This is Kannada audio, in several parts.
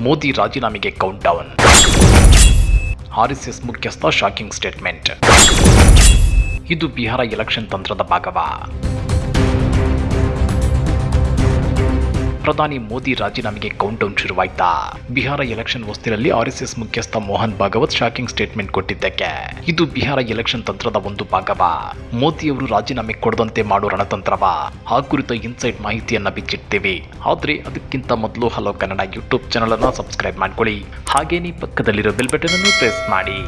ಮೋದಿ ರಾಜೀನಾಮೆಗೆ ಕೌಂಟ್ ಡೌನ್ ಆರ್ಎಸ್ಎಸ್ ಮುಖ್ಯಸ್ಥ ಶಾಕಿಂಗ್ ಸ್ಟೇಟ್ಮೆಂಟ್ ಇದು ಬಿಹಾರ ಎಲೆಕ್ಷನ್ ತಂತ್ರದ ಭಾಗವಾ? ಪ್ರಧಾನಿ ಮೋದಿ ರಾಜೀನಾಮೆಗೆ ಕೌಂಟ್ ಡೌನ್ ಶುರುವಾಯ್ತಾ? ಬಿಹಾರ ಎಲೆಕ್ಷನ್ ವಸ್ತಿರಲ್ಲಿ ಆರ್ಎಸ್ಎಸ್ ಮುಖ್ಯಸ್ಥ ಮೋಹನ್ ಭಾಗವತ್ ಶಾಕಿಂಗ್ ಸ್ಟೇಟ್ಮೆಂಟ್ ಕೊಟ್ಟಿದ್ದಕ್ಕೆ. ಇದು ಬಿಹಾರ ಎಲೆಕ್ಷನ್ ತಂತ್ರದ ಒಂದು ಭಾಗವ. ಮೋದಿ ಅವರು ರಾಜೀನಾಮೆ ಕೊಡದಂತೆ ಮಾಡೋ ರಣತಂತ್ರವ. ಆ ಕುರಿತ ಇನ್ಸೈಟ್ ಮಾಹಿತಿಯನ್ನ ಬಿಚ್ಚಿಡ್ತೀವಿ. ಆದ್ರೆ ಅದಕ್ಕಿಂತ ಮೊದಲು ಹಲೋ ಕನ್ನಡ ಯೂಟ್ಯೂಬ್ ಚಾನಲ್ ಅನ್ನ ಸಬ್ಸ್ಕ್ರೈಬ್ ಮಾಡ್ಕೊಳ್ಳಿ. ಹಾಗೇನೇ ಪಕ್ಕದಲ್ಲಿರೋ ಬೆಲ್ ಬಟನ್ ಅನ್ನು ಪ್ರೆಸ್ ಮಾಡಿ.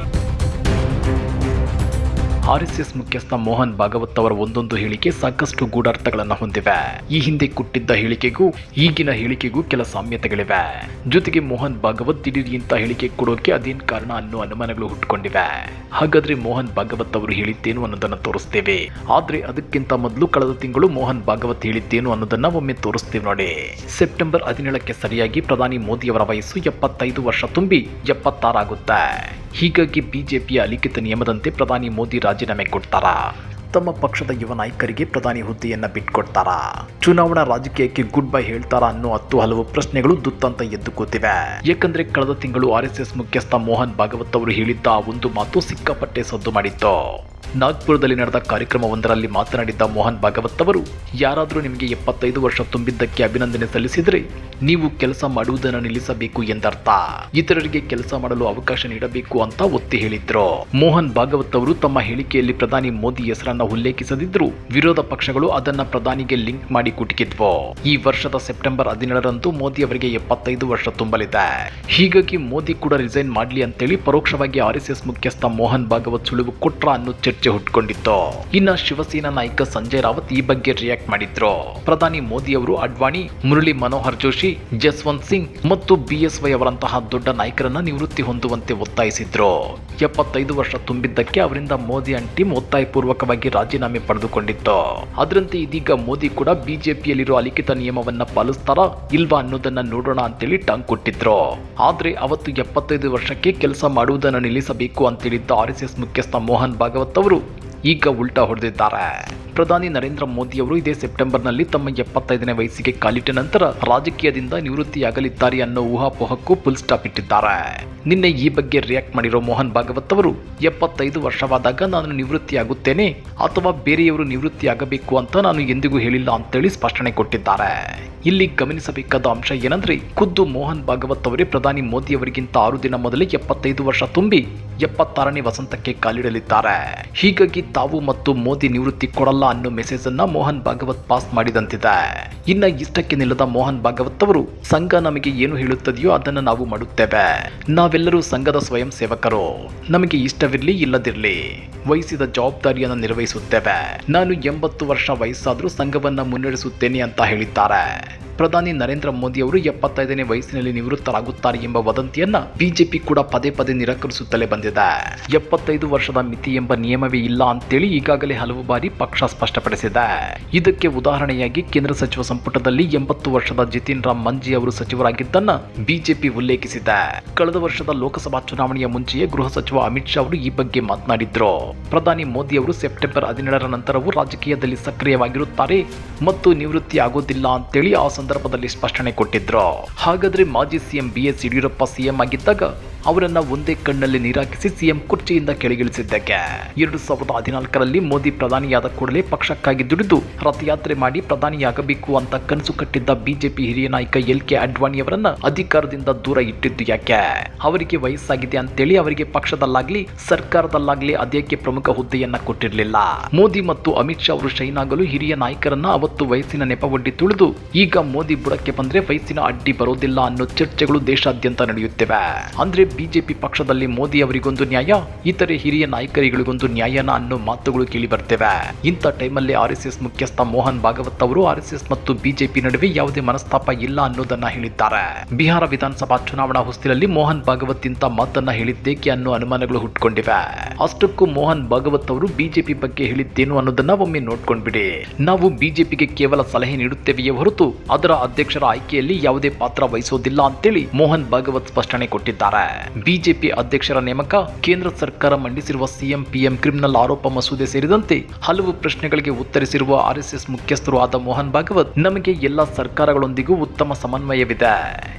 ಆರ್ಎಸ್ಎಸ್ ಮುಖ್ಯಸ್ಥ ಮೋಹನ್ ಭಾಗವತ್ ಅವರ ಒಂದೊಂದು ಹೇಳಿಕೆ ಸಾಕಷ್ಟು ಗೂಢಾರ್ಥಗಳನ್ನು ಹೊಂದಿವೆ. ಈ ಹಿಂದೆ ಕೊಟ್ಟಿದ್ದ ಹೇಳಿಕೆಗೂ ಈಗಿನ ಹೇಳಿಕೆಗೂ ಕೆಲ ಸಾಮ್ಯತೆಗಳಿವೆ. ಜೊತೆಗೆ ಮೋಹನ್ ಭಾಗವತ್ ದಿಢೀರ್ ಇಂತ ಹೇಳಿಕೆ ಕೊಡೋಕೆ ಅದೇನ್ ಕಾರಣ ಅನ್ನೋ ಅನುಮಾನಗಳು ಹುಟ್ಟುಕೊಂಡಿವೆ ಹಾಗಾದ್ರೆ ಮೋಹನ್ ಭಾಗವತ್ ಅವರು ಹೇಳಿದ್ದೇನು ಅನ್ನೋದನ್ನ ತೋರಿಸ್ತೇವೆ. ಆದ್ರೆ ಅದಕ್ಕಿಂತ ಮೊದಲು ಕಳೆದ ತಿಂಗಳು ಮೋಹನ್ ಭಾಗವತ್ ಹೇಳಿದ್ದೇನು ಅನ್ನೋದನ್ನ ಒಮ್ಮೆ ತೋರಿಸ್ತೇವೆ ನೋಡಿ. ಸೆಪ್ಟೆಂಬರ್ ಹದಿನೇಳಕ್ಕೆ ಸರಿಯಾಗಿ ಪ್ರಧಾನಿ ಮೋದಿ ಅವರ ವಯಸ್ಸು ಎಪ್ಪತ್ತೈದು ವರ್ಷ ತುಂಬಿ ಎಪ್ಪತ್ತಾರಾಗುತ್ತೆ. ಹೀಗಾಗಿ ಬಿಜೆಪಿಯ ಅಲಿಖಿತ ನಿಯಮದಂತೆ ಪ್ರಧಾನಿ ಮೋದಿ ರಾಜೀನಾಮೆ ಕೊಡ್ತಾರಾ? ತಮ್ಮ ಪಕ್ಷದ ಯುವ ನಾಯಕರಿಗೆ ಪ್ರಧಾನಿ ಹುದ್ದೆಯನ್ನು ಬಿಟ್ಕೊಡ್ತಾರಾ? ಚುನಾವಣಾ ರಾಜಕೀಯಕ್ಕೆ ಗುಡ್ ಬೈ ಹೇಳ್ತಾರಾ ಅನ್ನೋ ಹತ್ತು ಹಲವು ಪ್ರಶ್ನೆಗಳು ದುತ್ತಂತ ಎದ್ದು ಯಾಕಂದ್ರೆ ಕಳೆದ ತಿಂಗಳು ಆರ್ ಎಸ್ ಎಸ್ ಮುಖ್ಯಸ್ಥ ಮೋಹನ್ ಭಾಗವತ್ ಅವರು ಹೇಳಿದ್ದ ಒಂದು ಮಾತು ಸಿಕ್ಕಾಪಟ್ಟೆ ಸದ್ದು ಮಾಡಿತ್ತು. ನಾಗ್ಪುರದಲ್ಲಿ ನಡೆದ ಕಾರ್ಯಕ್ರಮವೊಂದರಲ್ಲಿ ಮಾತನಾಡಿದ್ದ ಮೋಹನ್ ಭಾಗವತ್ ಅವರು, ಯಾರಾದರೂ ನಿಮಗೆ ಎಪ್ಪತ್ತೈದು ವರ್ಷ ತುಂಬಿದ್ದಕ್ಕೆ ಅಭಿನಂದನೆ ಸಲ್ಲಿಸಿದರೆ ನೀವು ಕೆಲಸ ಮಾಡುವುದನ್ನು ನಿಲ್ಲಿಸಬೇಕು ಎಂದರ್ಥ. ಇತರರಿಗೆ ಕೆಲಸ ಮಾಡಲು ಅವಕಾಶ ನೀಡಬೇಕು ಅಂತ ಒತ್ತಿ ಹೇಳಿದ್ರು. ಮೋಹನ್ ಭಾಗವತ್ ಅವರು ತಮ್ಮ ಹೇಳಿಕೆಯಲ್ಲಿ ಪ್ರಧಾನಿ ಮೋದಿ ಹೆಸರನ್ನ ಉಲ್ಲೇಖಿಸದಿದ್ರು ವಿರೋಧ ಪಕ್ಷಗಳು ಅದನ್ನ ಪ್ರಧಾನಿಗೆ ಲಿಂಕ್ ಮಾಡಿ ಕುಟುಕಿದ್ವು ಈ ವರ್ಷದ ಸೆಪ್ಟೆಂಬರ್ ಹದಿನೇಳರಂದು ಮೋದಿ ಅವರಿಗೆ ಎಪ್ಪತ್ತೈದು ವರ್ಷ ತುಂಬಲಿದೆ. ಹೀಗಾಗಿ ಮೋದಿ ಕೂಡ ರಿಸೈನ್ ಮಾಡ್ಲಿ ಅಂತೇಳಿ ಪರೋಕ್ಷವಾಗಿ ಆರ್ಎಸ್ಎಸ್ ಎಸ್ ಎಸ್ ಮುಖ್ಯಸ್ಥ ಮೋಹನ್ ಭಾಗವತ್ ಸುಳಿವು ಕೊಟ್ರ ಅನ್ನೋ ಚರ್ಚೆ ಹುಟ್ಕೊಂಡಿತ್ತು? ಇನ್ನ ಶಿವಸೇನಾ ನಾಯಕ ಸಂಜಯ್ ರಾವತ್ ಈ ಬಗ್ಗೆ ರಿಯಾಕ್ಟ್ ಮಾಡಿದ್ರು? ಪ್ರಧಾನಿ ಮೋದಿ ಅವರು ಅಡ್ವಾಣಿ, ಮುರಳಿ ಮನೋಹರ್ ಜೋಶಿ, ಜಸ್ವಂತ್ ಸಿಂಗ್ ಮತ್ತು ಬಿಎಸ್ವೈ ಅವರಂತಹ ದೊಡ್ಡ ನಾಯಕರನ್ನ ನಿವೃತ್ತಿ ಹೊಂದುವಂತೆ ಒತ್ತಾಯಿಸಿದ್ರು? ಎಪ್ಪತ್ತೈದು ವರ್ಷ ತುಂಬಿದ್ದಕ್ಕೆ ಅವರಿಂದ ಮೋದಿ ಅಂಡ್ ಟೀಮ್ ಒತ್ತಾಯಪೂರ್ವಕವಾಗಿ ರಾಜೀನಾಮೆ ಪಡೆದುಕೊಂಡಿತ್ತು? ಅದರಂತೆ ಇದೀಗ ಮೋದಿ ಕೂಡ ಬಿಜೆಪಿಯಲ್ಲಿರುವ ಅಲಿಖಿತ ನಿಯಮವನ್ನ ಪಾಲಿಸ್ತಾರಾ ಇಲ್ವಾ ಅನ್ನೋದನ್ನ ನೋಡೋಣ ಅಂತೇಳಿ ಟಾಂಗ್ ಕೊಟ್ಟಿದ್ರು? ಆದ್ರೆ ಅವತ್ತು ಎಪ್ಪತ್ತೈದು ವರ್ಷಕ್ಕೆ ಕೆಲಸ ಮಾಡುವುದನ್ನು ನಿಲ್ಲಿಸಬೇಕು ಅಂತೇಳಿದ್ದ ಆರ್ ಎಸ್ ಎಸ್ ಮುಖ್ಯಸ್ಥ ಮೋಹನ್ ಭಾಗವತ್ ಅವರು ಈಗ ಉಲ್ಟಾ ಹೊಡೆದಿದ್ದಾರೆ. ಪ್ರಧಾನಿ ನರೇಂದ್ರ ಮೋದಿ ಅವರು ಇದೇ ಸೆಪ್ಟೆಂಬರ್ನಲ್ಲಿ ತಮ್ಮ ಎಪ್ಪತ್ತೈದನೇ ವಯಸ್ಸಿಗೆ ಕಾಲಿಟ್ಟ ನಂತರ ರಾಜಕೀಯದಿಂದ ನಿವೃತ್ತಿಯಾಗಲಿದ್ದಾರೆ ಅನ್ನೋ ಊಹಾಪೋಹಕ್ಕೂ ಫುಲ್ ಸ್ಟಾಪ್ ಇಟ್ಟಿದ್ದಾರೆ. ನಿನ್ನೆ ಈ ಬಗ್ಗೆ ರಿಯಾಕ್ಟ್ ಮಾಡಿರೋ ಮೋಹನ್ ಭಾಗವತ್ ಅವರು, ಎಪ್ಪತ್ತೈದು ವರ್ಷವಾದಾಗ ನಾನು ನಿವೃತ್ತಿಯಾಗುತ್ತೇನೆ ಅಥವಾ ಬೇರೆಯವರು ನಿವೃತ್ತಿಯಾಗಬೇಕು ಅಂತ ನಾನು ಎಂದಿಗೂ ಹೇಳಿಲ್ಲ ಅಂತೇಳಿ ಸ್ಪಷ್ಟನೆ ಕೊಟ್ಟಿದ್ದಾರೆ. ಇಲ್ಲಿ ಗಮನಿಸಬೇಕಾದ ಅಂಶ ಏನಂದ್ರೆ, ಖುದ್ದು ಮೋಹನ್ ಭಾಗವತ್ ಅವರೇ ಪ್ರಧಾನಿ ಮೋದಿ ಅವರಿಗಿಂತ ಆರು ದಿನ ಮೊದಲೇ ಎಪ್ಪತ್ತೈದು ವರ್ಷ ತುಂಬಿ ಎಪ್ಪತ್ತಾರನೇ ವಸಂತಕ್ಕೆ ಕಾಲಿಡಲಿದ್ದಾರೆ. ಹೀಗಾಗಿ ತಾವು ಮತ್ತು ಮೋದಿ ನಿವೃತ್ತಿ ಕೊಡಲ್ಲ ಅನ್ನೋ ಮೆಸೇಜ್ ಅನ್ನ ಮೋಹನ್ ಭಾಗವತ್ ಪಾಸ್ ಮಾಡಿದಂತಿದೆ. ಇನ್ನ ಇಷ್ಟಕ್ಕೆ ನಿಲ್ಲದ ಮೋಹನ್ ಭಾಗವತ್ ಅವರು, ಸಂಘ ನಮಗೆ ಏನು ಹೇಳುತ್ತದೆಯೋ ಅದನ್ನು ನಾವು ಮಾಡುತ್ತೇವೆ. ನಾವೆಲ್ಲರೂ ಸಂಘದ ಸ್ವಯಂ ಸೇವಕರು. ನಮಗೆ ಇಷ್ಟವಿರಲಿ ಇಲ್ಲದಿರಲಿ. ವಹಿಸಿದ ಜವಾಬ್ದಾರಿಯನ್ನು ನಿರ್ವಹಿಸುತ್ತೇವೆ. ನಾನು ಎಂಬತ್ತು ವರ್ಷ ವಯಸ್ಸಾದರೂ ಸಂಘವನ್ನು ಮುನ್ನಡೆಸುತ್ತೇನೆ ಅಂತ ಹೇಳಿದ್ದಾರೆ. ಪ್ರಧಾನಿ ನರೇಂದ್ರ ಮೋದಿ ಅವರು ಎಪ್ಪತ್ತೈದನೇ ವಯಸ್ಸಿನಲ್ಲಿ ನಿವೃತ್ತರಾಗುತ್ತಾರೆ ಎಂಬ ವದಂತಿಯನ್ನ ಬಿಜೆಪಿ ಕೂಡ ಪದೇ ಪದೇ ನಿರಾಕರಿಸುತ್ತಲೇ ಬಂದಿದೆ. ಎಪ್ಪತ್ತೈದು ವರ್ಷದ ಮಿತಿ ಎಂಬ ನಿಯಮವೇ ಇಲ್ಲ ಅಂತೇಳಿ ಈಗಾಗಲೇ ಹಲವು ಬಾರಿ ಪಕ್ಷ ಸ್ಪಷ್ಟಪಡಿಸಿದೆ. ಇದಕ್ಕೆ ಉದಾಹರಣೆಯಾಗಿ ಕೇಂದ್ರ ಸಚಿವ ಸಂಪುಟದಲ್ಲಿ ಎಂಬತ್ತು ವರ್ಷದ ಜಿತಿನ್ ರಾಮ್ ಮಂಜಿ ಅವರು ಸಚಿವರಾಗಿದ್ದನ್ನ ಬಿಜೆಪಿ ಉಲ್ಲೇಖಿಸಿದೆ. ಕಳೆದ ವರ್ಷದ ಲೋಕಸಭಾ ಚುನಾವಣೆಯ ಮುಂಚೆಯೇ ಗೃಹ ಸಚಿವ ಅಮಿತ್ ಶಾ ಅವರು ಈ ಬಗ್ಗೆ ಮಾತನಾಡಿದ್ರು. ಪ್ರಧಾನಿ ಮೋದಿ ಅವರು ಸೆಪ್ಟೆಂಬರ್ ಹದಿನೇಳರ ನಂತರವೂ ರಾಜಕೀಯದಲ್ಲಿ ಸಕ್ರಿಯವಾಗಿರುತ್ತಾರೆ ಮತ್ತು ನಿವೃತ್ತಿ ಆಗೋದಿಲ್ಲ ಅಂತೇಳಿ ಆ ಸಂದರ್ಭದಲ್ಲಿ ಸ್ಪಷ್ಟನೆ ಕೊಟ್ಟಿದ್ರು? ಹಾಗಾದ್ರೆ ಮಾಜಿ CM B S Yediyurappa CM ಆಗಿದ್ದಾಗ ಅವರನ್ನ ಒಂದೇ ಕಣ್ಣಲ್ಲಿ ನೀರಾಕಿಸಿ ಸಿಎಂ ಕುರ್ಚಿಯಿಂದ ಕೆಳಗಿಳಿಸಿದ್ದಕ್ಕೆ. ಎರಡು ಸಾವಿರದ ಹದಿನಾಲ್ಕರಲ್ಲಿ ಮೋದಿ ಪ್ರಧಾನಿಯಾದ ಕೂಡಲೇ ಪಕ್ಷಕ್ಕಾಗಿ ದುಡಿದು ರಥಯಾತ್ರೆ ಮಾಡಿ ಪ್ರಧಾನಿಯಾಗಬೇಕು ಅಂತ ಕನಸು ಕಟ್ಟಿದ್ದ ಬಿಜೆಪಿ ಹಿರಿಯ ನಾಯಕ ಎಲ್ ಕೆ ಅಡ್ವಾಣಿ ಅವರನ್ನ ಅಧಿಕಾರದಿಂದ ದೂರ ಇಟ್ಟಿದ್ದು ಯಾಕೆ? ಅವರಿಗೆ ವಯಸ್ಸಾಗಿದೆ ಅಂತೇಳಿ ಅವರಿಗೆ ಪಕ್ಷದಲ್ಲಾಗ್ಲಿ, ಸರ್ಕಾರದಲ್ಲಾಗ್ಲಿ ಅದೇಕೆ ಪ್ರಮುಖ ಹುದ್ದೆಯನ್ನ ಕೊಟ್ಟಿರಲಿಲ್ಲ? ಮೋದಿ ಮತ್ತು ಅಮಿತ್ ಶಾ ಅವರು ಶೈನ್ ಆಗಲು ಹಿರಿಯ ನಾಯಕರನ್ನ ಅವತ್ತು ವಯಸ್ಸಿನ ನೆಪವೊಡ್ಡಿ ತುಳಿದು, ಈಗ ಮೋದಿ ಬುಡಕ್ಕೆ ಬಂದ್ರೆ ವಯಸ್ಸಿನ ಅಡ್ಡಿ ಬರೋದಿಲ್ಲ ಅನ್ನೋ ಚರ್ಚೆಗಳು ದೇಶಾದ್ಯಂತ ನಡೆಯುತ್ತಿವೆ. ಅಂದ್ರೆ ಬಿಜೆಪಿ ಪಕ್ಷದಲ್ಲಿ ಮೋದಿ ಅವರಿಗೊಂದು ನ್ಯಾಯ, ಇತರೆ ಹಿರಿಯ ನಾಯಕರಿಗಳಿಗೊಂದು ನ್ಯಾಯನ ಅನ್ನೋ ಮಾತುಗಳು ಕೇಳಿ ಬರ್ತೇವೆ. ಇಂಥ ಟೈಮಲ್ಲಿ ಆರ್ ಎಸ್ ಎಸ್ ಮುಖ್ಯಸ್ಥ ಮೋಹನ್ ಭಾಗವತ್ ಅವರು ಆರ್ ಎಸ್ ಎಸ್ ಮತ್ತು ಬಿಜೆಪಿ ನಡುವೆ ಯಾವುದೇ ಮನಸ್ತಾಪ ಇಲ್ಲ ಅನ್ನೋದನ್ನ ಹೇಳಿದ್ದಾರೆ. ಬಿಹಾರ ವಿಧಾನಸಭಾ ಚುನಾವಣಾ ಹೊಸ್ತಿಲಲ್ಲಿ ಮೋಹನ್ ಭಾಗವತ್ ಇಂಥ ಮಾತನ್ನ ಹೇಳಿದ್ದೇಕೆ ಅನ್ನೋ ಅನುಮಾನಗಳು ಹುಟ್ಕೊಂಡಿವೆ. ಅಷ್ಟಕ್ಕೂ ಮೋಹನ್ ಭಾಗವತ್ ಅವರು ಬಿಜೆಪಿ ಬಗ್ಗೆ ಹೇಳಿದ್ದೇನು ಅನ್ನೋದನ್ನ ಒಮ್ಮೆ ನೋಡ್ಕೊಂಡ್ಬಿಡಿ. ನಾವು ಬಿಜೆಪಿಗೆ ಕೇವಲ ಸಲಹೆ ನೀಡುತ್ತೇವೆಯೇ ಹೊರತು ಅದರ ಅಧ್ಯಕ್ಷರ ಆಯ್ಕೆಯಲ್ಲಿ ಯಾವುದೇ ಪಾತ್ರ ವಹಿಸೋದಿಲ್ಲ ಅಂತೇಳಿ ಮೋಹನ್ ಭಾಗವತ್ ಸ್ಪಷ್ಟನೆ ಕೊಟ್ಟಿದ್ದಾರೆ. ಬಿಜೆಪಿ ಅಧ್ಯಕ್ಷರ ನೇಮಕ ಕೇಂದ್ರ ಸರ್ಕಾರ ಮಂಡಿಸಿರುವ ಸಿಎಂ ಪಿಎಂ ಕ್ರಿಮಿನಲ್ ಆರೋಪ ಮಸೂದೆ ಸೇರಿದಂತೆ ಹಲವು ಪ್ರಶ್ನೆಗಳಿಗೆ ಉತ್ತರಿಸಿರುವ ಆರ್ಎಸ್ಎಸ್ ಮುಖ್ಯಸ್ಥರು ಆದ ಮೋಹನ್ ಭಾಗವತ್, ನಮಗೆ ಎಲ್ಲ ಸರ್ಕಾರಗಳೊಂದಿಗೂ ಉತ್ತಮ ಸಮನ್ವಯವಿದೆ.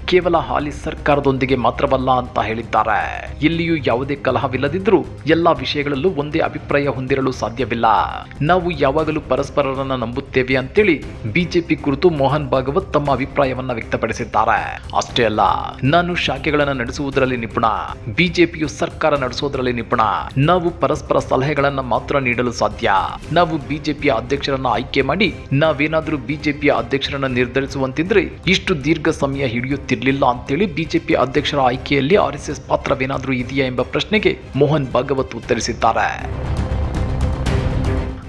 ಕೇವಲ ಹಾಲಿ ಸರ್ಕಾರದೊಂದಿಗೆ ಮಾತ್ರವಲ್ಲ ಅಂತ ಹೇಳಿದ್ದಾರೆ. ಎಲ್ಲಿಯೂ ಯಾವುದೇ ಕಲಹವಿಲ್ಲದಿದ್ದರೂ ಎಲ್ಲಾ ವಿಷಯಗಳಲ್ಲೂ ಒಂದೇ ಅಭಿಪ್ರಾಯ ಹೊಂದಿರಲು ಸಾಧ್ಯವಿಲ್ಲ. ನಾವು ಯಾವಾಗಲೂ ಪರಸ್ಪರರನ್ನ ನಂಬುತ್ತೇವೆ ಅಂತೇಳಿ ಬಿಜೆಪಿ ಕುರಿತು ಮೋಹನ್ ಭಾಗವತ್ ತಮ್ಮ ಅಭಿಪ್ರಾಯವನ್ನ ವ್ಯಕ್ತಪಡಿಸಿದ್ದಾರೆ. ಅಷ್ಟೇ ಅಲ್ಲ, ನಾನು ಶಾಖೆಗಳನ್ನು ನಡೆಸುವುದರಲ್ಲಿ ನಿಪುಣ. ಬಿಜೆಪಿಯು ಸರ್ಕಾರ ನಡೆಸುವುದರಲ್ಲಿ ನಿಪುಣ. ನಾವು ಪರಸ್ಪರ ಸಲಹೆಗಳನ್ನ ಮಾತ್ರ ನೀಡಲು ಸಾಧ್ಯ. ನಾವು ಬಿಜೆಪಿಯ ಅಧ್ಯಕ್ಷರನ್ನ ಆಯ್ಕೆ ಮಾಡಿ, ನಾವೇನಾದ್ರೂ ಬಿಜೆಪಿಯ ಅಧ್ಯಕ್ಷರನ್ನ ನಿರ್ಧರಿಸುವಂತಿದ್ರೆ ಇಷ್ಟು ದೀರ್ಘ ಸಮಯ ಹಿಡಿಯುತ್ತಿರ್ಲಿಲ್ಲ ಅಂತೇಳಿ ಬಿಜೆಪಿ ಅಧ್ಯಕ್ಷರ ಆಯ್ಕೆಯಲ್ಲಿ ಆರ್ಎಸ್ಎಸ್ ಎಸ್ ಎಸ್ ಪಾತ್ರವೇನಾದ್ರೂ ಇದೆಯಾ ಎಂಬ ಪ್ರಶ್ನೆಗೆ ಮೋಹನ್ ಭಾಗವತ್ ಉತ್ತರಿಸಿದ್ದಾರೆ.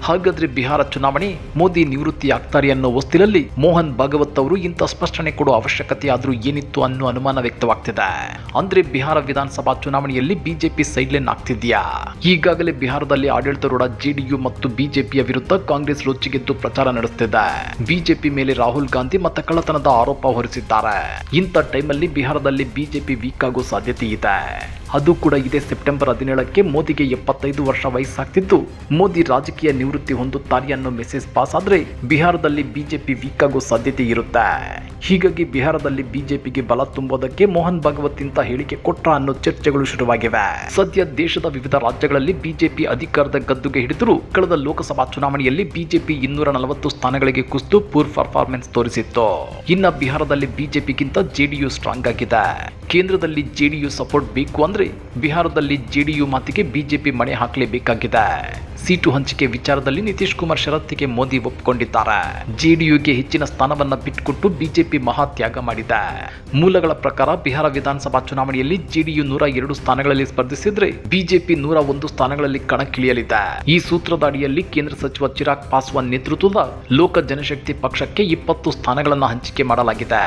ಹಾಗಾದ್ರೆ ಬಿಹಾರ ಚುನಾವಣೆ, ಮೋದಿ ನಿವೃತ್ತಿ ಆಗ್ತಾರೆ ಅನ್ನೋ ಹೊಸ್ತಿಲಲ್ಲಿ ಮೋಹನ್ ಭಾಗವತ್ ಅವರು ಇಂಥ ಸ್ಪಷ್ಟನೆ ಕೊಡೋ ಅವಶ್ಯಕತೆ ಆದ್ರೂ ಏನಿತ್ತು ಅನ್ನೋ ಅನುಮಾನ ವ್ಯಕ್ತವಾಗ್ತಿದೆ. ಅಂದ್ರೆ ಬಿಹಾರ ವಿಧಾನಸಭಾ ಚುನಾವಣೆಯಲ್ಲಿ ಬಿಜೆಪಿ ಸೈಡ್ಲೈನ್ ಆಗ್ತಿದ್ಯಾ? ಈಗಾಗಲೇ ಬಿಹಾರದಲ್ಲಿ ಆಡಳಿತಾರೂಢ ಜೆಡಿಯು ಮತ್ತು ಬಿಜೆಪಿಯ ವಿರುದ್ಧ ಕಾಂಗ್ರೆಸ್ ರೊಚ್ಚಿಗೆದ್ದು ಪ್ರಚಾರ ನಡೆಸುತ್ತಿದೆ ಬಿಜೆಪಿ ಮೇಲೆ ರಾಹುಲ್ ಗಾಂಧಿ ಮತ ಕಳ್ಳತನದ ಆರೋಪ ಹೊರಿಸಿದ್ದಾರೆ. ಇಂಥ ಟೈಮಲ್ಲಿ ಬಿಹಾರದಲ್ಲಿ ಬಿಜೆಪಿ ವೀಕ್ ಆಗೋ ಸಾಧ್ಯತೆ ಇದೆ. ಅದು ಕೂಡ ಇದೇ ಸೆಪ್ಟೆಂಬರ್ ಹದಿನೇಳಕ್ಕೆ ಮೋದಿಗೆ ಎಪ್ಪತ್ತೈದು ವರ್ಷ ವಯಸ್ಸಾಗ್ತಿದ್ದು ಮೋದಿ ರಾಜಕೀಯ ನಿವೃತ್ತಿ ಹೊಂದುತ್ತಾರೆ ಅನ್ನೋ ಮೆಸೇಜ್ ಪಾಸ್ ಆದ್ರೆ ಬಿಹಾರದಲ್ಲಿ ಬಿಜೆಪಿ ವೀಕ್ ಆಗೋ ಸಾಧ್ಯತೆ ಇರುತ್ತೆ. ಹೀಗಾಗಿ ಬಿಹಾರದಲ್ಲಿ ಬಿಜೆಪಿಗೆ ಬಲ ತುಂಬೋದಕ್ಕೆ ಮೋಹನ್ ಭಾಗವತ್ ಇಂತ ಹೇಳಿಕೆ ಕೊಟ್ರ ಅನ್ನೋ ಚರ್ಚೆಗಳು ಶುರುವಾಗಿವೆ. ಸದ್ಯ ದೇಶದ ವಿವಿಧ ರಾಜ್ಯಗಳಲ್ಲಿ ಬಿಜೆಪಿ ಅಧಿಕಾರದ ಗದ್ದುಗೆ ಹಿಡಿದರೂ. ಕಳೆದ ಲೋಕಸಭಾ ಚುನಾವಣೆಯಲ್ಲಿ ಬಿಜೆಪಿ ಇನ್ನೂರ ನಲವತ್ತು ಸ್ಥಾನಗಳಿಗೆ ಕುಸಿದು ಪೂರ್ ಪರ್ಫಾರ್ಮೆನ್ಸ್ ತೋರಿಸಿತ್ತು. ಇನ್ನ ಬಿಹಾರದಲ್ಲಿ ಬಿಜೆಪಿಗಿಂತ ಜೆಡಿಯು ಸ್ಟ್ರಾಂಗ್ ಆಗಿದೆ. ಕೇಂದ್ರದಲ್ಲಿ ಜೆಡಿಯು ಸಪೋರ್ಟ್ ಬೇಕು ಅಂದರೆ ಬಿಹಾರದಲ್ಲಿ ಜೆಡಿಯು ಮಾತಿಗೆ ಬಿಜೆಪಿ ಮಣೆ ಹಾಕಲೇಬೇಕಾಗಿದೆ. ಸೀಟು ಹಂಚಿಕೆ ವಿಚಾರದಲ್ಲಿ ನಿತೀಶ್ ಕುಮಾರ್ ಷರತ್ತಿಗೆ ಮೋದಿ ಒಪ್ಪಿಕೊಂಡಿದ್ದಾರೆ ಜೆಡಿಯುಗೆ ಹೆಚ್ಚಿನ ಸ್ಥಾನವನ್ನ ಬಿಟ್ಟುಕೊಟ್ಟು ಬಿಜೆಪಿ ಮಹಾತ್ಯಾಗ ಮಾಡಿದೆ. ಮೂಲಗಳ ಪ್ರಕಾರ ಬಿಹಾರ ವಿಧಾನಸಭಾ ಚುನಾವಣೆಯಲ್ಲಿ ಜೆಡಿಯು ನೂರ ಎರಡು ಸ್ಥಾನಗಳಲ್ಲಿ ಸ್ಪರ್ಧಿಸಿದ್ರೆ ಬಿಜೆಪಿ ನೂರ ಒಂದು ಸ್ಥಾನಗಳಲ್ಲಿ ಕಣಕ್ಕಿಳಿಯಲಿದೆ. ಈ ಸೂತ್ರದ ಅಡಿಯಲ್ಲಿ ಕೇಂದ್ರ ಸಚಿವ ಚಿರಾಗ್ ಪಾಸ್ವಾನ್ ನೇತೃತ್ವದ ಲೋಕ ಜನಶಕ್ತಿ ಪಕ್ಷಕ್ಕೆ ಇಪ್ಪತ್ತು ಸ್ಥಾನಗಳನ್ನು ಹಂಚಿಕೆ ಮಾಡಲಾಗಿದೆ.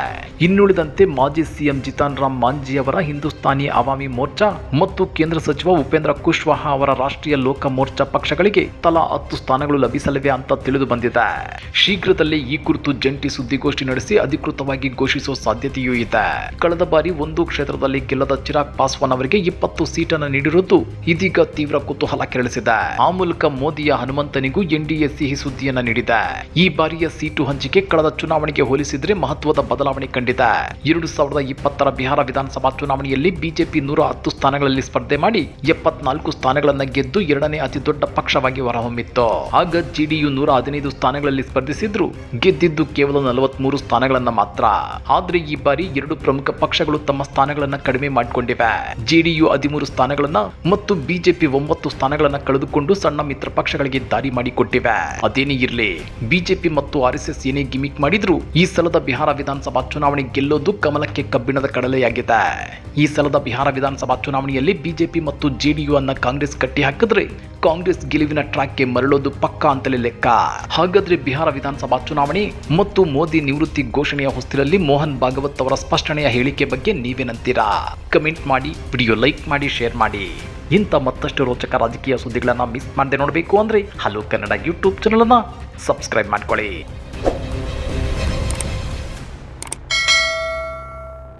ಇನ್ನುಳಿದಂತೆ ಮಾಜಿ ಸಿಎಂ ಜಿತಾನ್ ರಾಮ್ ಮಾಂಜಿ ಅವರ ಹಿಂದೂಸ್ತಾನಿ ಅವಾಮಿ ಮೋರ್ಚಾ ಮತ್ತು ಕೇಂದ್ರ ಸಚಿವ ಉಪೇಂದ್ರ ಕುಶ್ವಾಹ ಅವರ ರಾಷ್ಟ್ರೀಯ ಲೋಕ ಮೋರ್ಚಾ ಪಕ್ಷಗಳಿಗೆ ತಲಾ ಹತ್ತು ಸ್ಥಾನಗಳು ಲಭಿಸಲಿವೆ ಅಂತ ತಿಳಿದು ಬಂದಿದೆ. ಶೀಘ್ರದಲ್ಲೇ ಈ ಕುರಿತು ಜಂಟಿ ಸುದ್ದಿಗೋಷ್ಠಿ ನಡೆಸಿ ಅಧಿಕೃತವಾಗಿ ಘೋಷಿಸುವ ಸಾಧ್ಯತೆಯೂ ಇದೆ. ಕಳೆದ ಬಾರಿ ಒಂದು ಕ್ಷೇತ್ರದಲ್ಲಿ ಗೆಲ್ಲದ ಚಿರಾಗ್ ಪಾಸ್ವಾನ್ ಅವರಿಗೆ ಇಪ್ಪತ್ತು ಸೀಟನ್ನು ನೀಡಿರುವುದು ಇದೀಗ ತೀವ್ರ ಕುತೂಹಲ ಕೆರಳಿಸಿದೆ. ಆ ಮೂಲಕ ಮೋದಿಯ ಹನುಮಂತನಿಗೂ ಎನ್ಡಿಎ ಸಿಹಿ ಸುದ್ದಿಯನ್ನ ನೀಡಿದೆ. ಈ ಬಾರಿಯ ಸೀಟು ಹಂಚಿಕೆ ಕಳೆದ ಚುನಾವಣೆಗೆ ಹೋಲಿಸಿದ್ರೆ ಮಹತ್ವದ ಬದಲಾವಣೆ ಕಂಡಿದೆ. ಎರಡು ಸಾವಿರದ ಇಪ್ಪತ್ತರ ಬಿಹಾರ ವಿಧಾನಸಭಾ ಚುನಾವಣೆಯಲ್ಲಿ ಬಿಜೆಪಿ ನೂರ ಹತ್ತು ಸ್ಥಾನಗಳಲ್ಲಿ ಸ್ಪರ್ಧೆ ಮಾಡಿ ಎಪ್ಪತ್ನಾಲ್ಕು ಸ್ಥಾನಗಳನ್ನ ಗೆದ್ದು ಎರಡನೇ ಅತಿ ದೊಡ್ಡ ಪಕ್ಷವಾಗಿ ಹೊರಹೊಮ್ಮಿತ್ತು? ಆಗ ಜೆಡಿಯು ನೂರ ಹದಿನೈದು ಸ್ಥಾನಗಳಲ್ಲಿ ಸ್ಪರ್ಧಿಸಿದ್ರು. ಗೆದ್ದಿದ್ದು ಕೇವಲ ನಲವತ್ಮೂರು ಸ್ಥಾನಗಳನ್ನ ಮಾತ್ರ. ಆದ್ರೆ ಈ ಬಾರಿ ಎರಡು ಪ್ರಮುಖ ಪಕ್ಷಗಳು ತಮ್ಮ ಸ್ಥಾನಗಳನ್ನ ಕಡಿಮೆ ಮಾಡಿಕೊಂಡಿವೆ. ಜೆಡಿಯು ಹದಿಮೂರು ಸ್ಥಾನಗಳನ್ನ ಮತ್ತು ಬಿಜೆಪಿ ಒಂಬತ್ತು ಸ್ಥಾನಗಳನ್ನ ಕಳೆದುಕೊಂಡು ಸಣ್ಣ ಮಿತ್ರ ಪಕ್ಷಗಳಿಗೆ ದಾರಿ ಮಾಡಿಕೊಟ್ಟಿವೆ. ಅದೇನೇ ಇರಲಿ, ಬಿಜೆಪಿ ಮತ್ತು ಆರ್ಎಸ್ಎಸ್ ಏನೇ ಗಿಮಿಕ್ ಮಾಡಿದ್ರು, ಈ ಸಲದ ಬಿಹಾರ ವಿಧಾನಸಭಾ ಚುನಾವಣೆ ಗೆಲ್ಲೋದು ಕಮಲಕ್ಕೆ ಕಬ್ಬಿಣದ ಕಡಲೆಯಾಗಿದೆ. ಈ ಸಲದ ಬಿಹಾರ ವಿಧಾನಸಭಾ ಚುನಾವಣೆಯಲ್ಲಿ ಬಿಜೆಪಿ ಮತ್ತು ಜೆಡಿಯು ಅನ್ನ ಕಾಂಗ್ರೆಸ್ ಕಟ್ಟಿ ಹಾಕಿದ್ರೆ ಕಾಂಗ್ರೆಸ್ ಗೆಲುವಿನ ಟ್ರ್ಯಾಕ್ಗೆ ಮರಳೋದು ಪಕ್ಕಾ ಅಂತಲೇ ಲೆಕ್ಕ. ಹಾಗಾದ್ರೆ ಬಿಹಾರ ವಿಧಾನಸಭಾ ಚುನಾವಣೆ ಮತ್ತು ಮೋದಿ ನಿವೃತ್ತಿ ಘೋಷಣೆಯ ಹೊಸ್ತಿಲಲ್ಲಿ ಮೋಹನ್ ಭಾಗವತ್ ಅವರ ಸ್ಪಷ್ಟನೆಯ ಹೇಳಿಕೆ ಬಗ್ಗೆ ನೀವೇನಂತೀರಾ ಕಮೆಂಟ್ ಮಾಡಿ, ವಿಡಿಯೋ ಲೈಕ್ ಮಾಡಿ, ಶೇರ್ ಮಾಡಿ. ಇಂಥ ಮತ್ತಷ್ಟು ರೋಚಕ ರಾಜಕೀಯ ಸುದ್ದಿಗಳನ್ನು ಮಿಸ್ ಮಾಡದೆ ನೋಡಬೇಕು ಅಂದರೆ ಹಲೋ ಕನ್ನಡ ಯೂಟ್ಯೂಬ್ ಚಾನಲನ್ನು ಸಬ್ಸ್ಕ್ರೈಬ್ ಮಾಡ್ಕೊಳ್ಳಿ.